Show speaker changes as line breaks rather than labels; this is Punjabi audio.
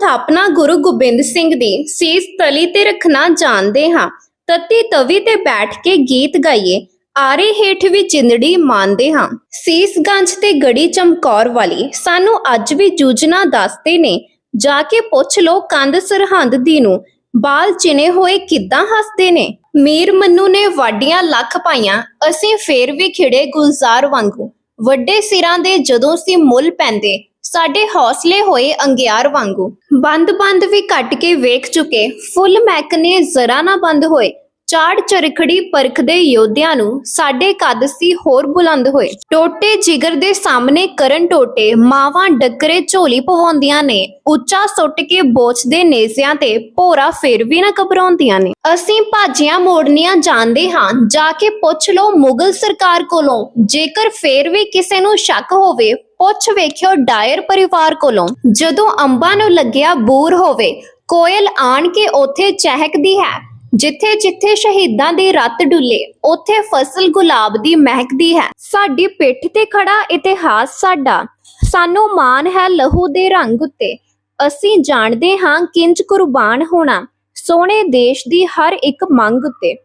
ਥਾਪਨਾ ਗੁਰੂ ਗੋਬਿੰਦ ਸਿੰਘ ਦੀ ਸੀਸ ਤਲੀ ਤੇ ਰੱਖਣਾ ਜਾਣਦੇ ਹਾਂ। ਤਤੀ ਤਵੀ ਤੇ ਬੈਠ ਕੇ ਗੀਤ ਗਾਈਏ, ਆਰੇ ਹੇਠ ਵੀ ਚਿੰਦੜੀ ਮਾਨਦੇ ਹਾਂ। ਸੀਸ ਤੇ ਗੜੀ ਚਮਕੌਰ ਵਾਲੀ ਸਾਨੂੰ ਅੱਜ ਵੀ ਜੂਝਣਾ ਦੱਸਦੇ ਨੇ। ਜਾ ਕੇ ਪੁੱਛ ਲੋ ਕੰਧ ਸਰਹੰਦ ਦੀ ਨੂੰ, ਬਾਲ ਚਿਨੇ ਹੋਏ ਕਿੱਦਾਂ ਹੱਸਦੇ ਨੇ? ਮੀਰ ਮੰਨੂ ਨੇ ਵਾਡੀਆਂ ਲੱਖ ਪਾਈਆਂ, ਅਸੀਂ ਫੇਰ ਵੀ ਖਿੜੇ ਗੁਲਜ਼ਾਰ ਵਾਂਗੂ। ਵੱਡੇ ਸਿਰਾਂ ਦੇ ਜਦੋਂ ਸੀ ਮੁੱਲ ਪੈਂਦੇ ਸਾਡੇ ਹੌਸਲੇ ਹੋਏ ਅੰਗਿਆਰ ਵਾਂਗੂ। ਬੰਦ-ਬੰਦ ਵੀ ਕੱਟ ਕੇ ਵੇਖ ਚੁੱਕੇ। ਫੁੱਲ ਮਹਿਕਨੇ ਜ਼ਰਾ ਨਾ ਬੰਦ ਹੋਏ। ਚਾੜ ਚਰਖੜੀ ਪਰਖਦੇ ਯੋਧਿਆਂ ਨੂੰ ਸਾਡੇ ਕੱਦ ਸੀ ਹੋਰ ਬੁਲੰਦ ਹੋਏ। ਟੋਟੇ ਜਿਗਰ ਦੇ ਸਾਹਮਣੇ ਕਰਨ ਟੋਟੇ ਮਾਵਾਂ ਡੱਕਰੇ ਝੋਲੀ ਪਵਾਉਂਦੀਆਂ ਨੇ। ਉੱਚਾ ਸੁੱਟ ਕੇ ਬੋਚਦੇ ਨੇਜ਼ਿਆਂ ਤੇ ਭੋਰਾ ਫੇਰ ਵੀ ਨਾ ਘਬਰਾਉਂਦੀਆਂ ਨੇ। ਅਸੀਂ ਭਾਜੀਆਂ ਮੋੜਨੀਆਂ ਜਾਣਦੇ ਹਾਂ। ਜਾ ਕੇ ਪੁੱਛ ਲਓ ਮੁਗਲ ਸਰਕਾਰ ਕੋਲੋਂ। ਜੇਕਰ ਫੇਰ ਵੀ ਕਿਸੇ ਨੂੰ ਸ਼ੱਕ ਹੋਵੇ, ਪੁੱਛ ਵੇਖਿਓ ਡਾਇਰ ਪਰਿਵਾਰ ਕੋਲੋਂ। ਜਦੋਂ ਅੰਬਾਂ ਨੂੰ ਲੱਗਿਆ ਬੂਰ ਹੋਵੇ, ਕੋਇਲ ਆਣ ਕੇ ਉੱਥੇ ਚਹਿਕਦੀ ਹੈ। ਜਿੱਥੇ ਜਿੱਥੇ ਸ਼ਹੀਦਾਂ ਦੇ ਰੱਤ ਡੁੱਲੇ, ਉੱਥੇ ਫਸਲ ਗੁਲਾਬ ਦੀ ਮਹਿਕਦੀ ਹੈ। ਸਾਡੀ ਪਿੱਠ ਤੇ ਖੜਾ ਇਤਿਹਾਸ ਸਾਡਾ। ਸਾਨੂੰ ਮਾਣ ਹੈ ਲਹੂ ਦੇ ਰੰਗ ਉੱਤੇ। ਅਸੀਂ ਜਾਣਦੇ ਹਾਂ ਕਿੰਜ ਕੁਰਬਾਨ ਹੋਣਾ। ਸੋਹਣੇ ਦੇਸ਼ ਦੀ ਹਰ ਇੱਕ ਮੰਗ ਉੱਤੇ।